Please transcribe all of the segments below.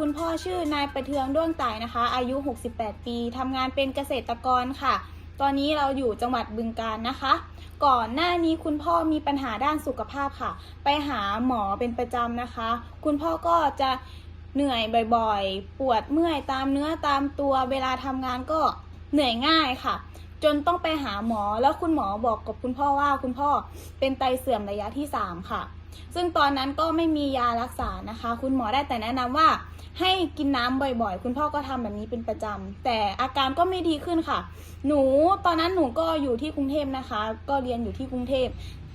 คุณพ่อชื่อนายประเทืองด้วงตายนะคะ อายุ 68 ปีทำงานเป็นเกษตรกรค่ะ ตอนนี้เราอยู่จังหวัดบึงกาฬนะคะ ก่อนหน้านี้คุณพ่อมีปัญหาด้านสุขภาพค่ะ ไปหาหมอเป็นประจำนะคะ คุณพ่อก็จะเหนื่อยบ่อยๆ ปวดเมื่อยตามเนื้อตามตัว เวลาทำงานก็เหนื่อยง่ายค่ะ จนต้องไปหาหมอแล้วคุณหมอบอกกับคุณพ่อว่าคุณพ่อเป็นไตเสื่อมระยะที่ 3 ค่ะ ซึ่งตอนนั้นก็ไม่มียารักษานะคะ คุณหมอได้แต่แนะนำว่า ให้กินน้ำบ่อยๆ คุณพ่อก็ทำแบบนี้เป็นประจำแต่อาการก็ไม่ดีขึ้นค่ะ หนูตอนนั้นหนูก็อยู่ที่กรุงเทพนะคะ ก็เรียนอยู่ที่กรุงเทพ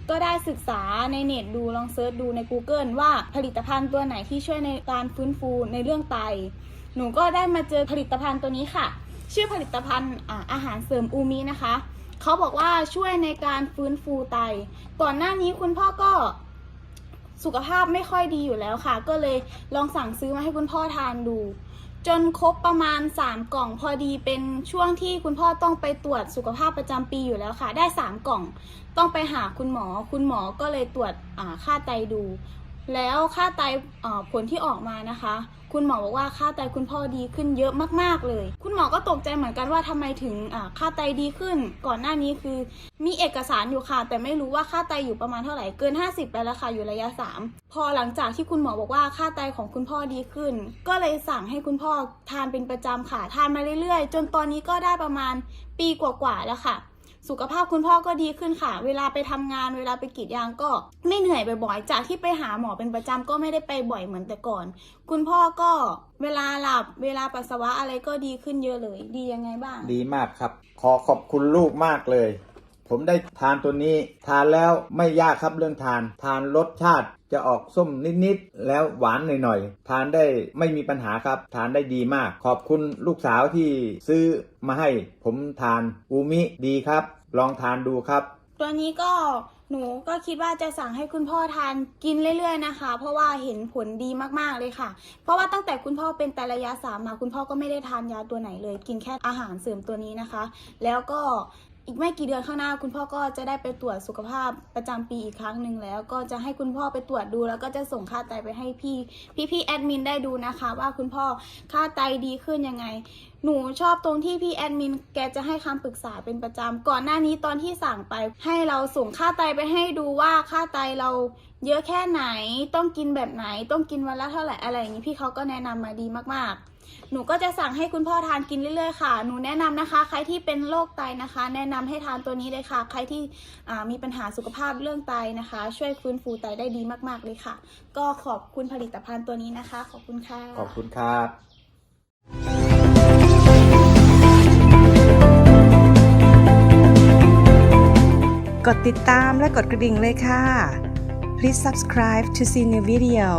ก็ได้ศึกษาในเน็ตดูลองเซิร์ชดูใน Google ว่าผลิตภัณฑ์ตัวไหนที่ช่วยในการฟื้นฟูในเรื่องไต หนูก็ได้มาเจอผลิตภัณฑ์ตัวนี้ค่ะ ชื่อผลิตภัณฑ์อาอาหารเสริมอูมินะคะ เขาบอกว่าช่วยในการฟื้นฟูไต ก่อนหน้านี้คุณพ่อก็ สุขภาพไม่ค่อยดีอยู่แล้วค่ะ ก็เลยลองสั่งซื้อมาให้คุณพ่อทานดู จนครบประมาณ 3 กล่องพอดีเป็นช่วงที่คุณพ่อต้องไปตรวจสุขภาพประจำปีอยู่แล้วค่ะ ได้ 3 กล่อง ต้องไปหาคุณหมอ คุณหมอก็เลยตรวจอ่าค่าไตดู แล้วค่าไตาผลที่ออกมานะคะ คุณหมอบอกว่าค่าไตคุณพ่อดีขึ้นเยอะมาก ๆ เลย คุณหมอก็ตกใจเหมือนกันว่าทำไมถึงค่าไตดีขึ้น ก่อนหน้านี้คือ มีเอกสารอยู่ค่ะ แต่ไม่รู้ว่าค่าไตอยู่ประมาณเท่าไหร่เกิน 50ไปแล้วค่ะอยู่ระยะ 3 พอหลังจากที่คุณหมอบอกว่าค่าไตของคุณพ่อดีขึ้น ก็เลยสั่งให้คุณพ่อทานเป็นประจำค่ะทานมาเรื่อยๆ จนตอนนี้ก็ได้ประมาณปีกว่าๆแล้วค่ะ สุขภาพคุณพ่อก็ดีขึ้นค่ะ เวลาไปทำงานเวลาไปกรีดยางก็ไม่เหนื่อยบ่อยๆ จากที่ไปหาหมอเป็นประจำก็ไม่ได้ไปบ่อยเหมือนแต่ก่อน คุณพ่อก็เวลาหลับเวลาปัสสาวะอะไรก็ดีขึ้นเยอะเลย ดียังไงบ้าง ดีมากครับ ขอขอบคุณลูกมากเลย ผมได้ทานตัวนี้ ทานแล้วไม่ยากครับเรื่องทาน ทานรสชาติจะออกส้มนิดๆ แล้วหวานหน่อยๆ ทานได้ไม่มีปัญหาครับ ทานได้ดีมาก ขอบคุณลูกสาวที่ซื้อมาให้ผมทานอูมิดีครับ ลองทานดูครับ ตัวนี้ก็หนูก็คิดว่าจะสั่งให้คุณพ่อทานกินเรื่อย ๆ นะคะ เพราะว่าเห็นผลดีมากๆเลยค่ะ เพราะว่าตั้งแต่คุณพ่อเป็นแต่ระยะสามมาคุณพ่อก็ไม่ได้ทานยาตัวไหนเลย กินแค่อาหารเสริมตัวนี้นะคะ แล้วก็ อีกไม่กี่เดือนข้างหน้า คุณพ่อก็จะได้ไปตรวจสุขภาพประจำปีอีกครั้งหนึ่งแล้ว ก็จะให้คุณพ่อไปตรวจดู แล้วก็จะส่งค่าไตไปให้พี่พี่พี่แอดมินได้ดูนะคะ ว่าคุณพ่อค่าไตดีขึ้นยังไง หนูชอบตรงที่พี่แอดมินแกจะให้คำปรึกษาเป็นประจำก่อนหน้านี้ตอนที่สั่งไป ให้เราส่งค่าไตไปให้ดูว่าค่าไตเราเยอะแค่ไหนต้องกินแบบไหนต้องกินวันละเท่าไหร่อะไรอย่างนี้พี่เขาก็แนะนำมาดีมากๆ หนูก็จะสั่งให้คุณพ่อทานกินเรื่อยๆค่ะ หนูแนะนำนะคะ ใครที่เป็นโรคไตนะคะ แนะนำให้ทานตัวนี้เลยค่ะ ใครที่อ่ามีปัญหาสุขภาพเรื่องไตนะคะ ช่วยฟื้นฟูไตได้ดีมากๆเลยค่ะ ก็ขอบคุณผลิตภัณฑ์ตัวนี้นะคะ ขอบคุณค่ะ ขอบคุณครับกดติดตามและกดกระดิ่งเลยค่ะ Please subscribe to see new video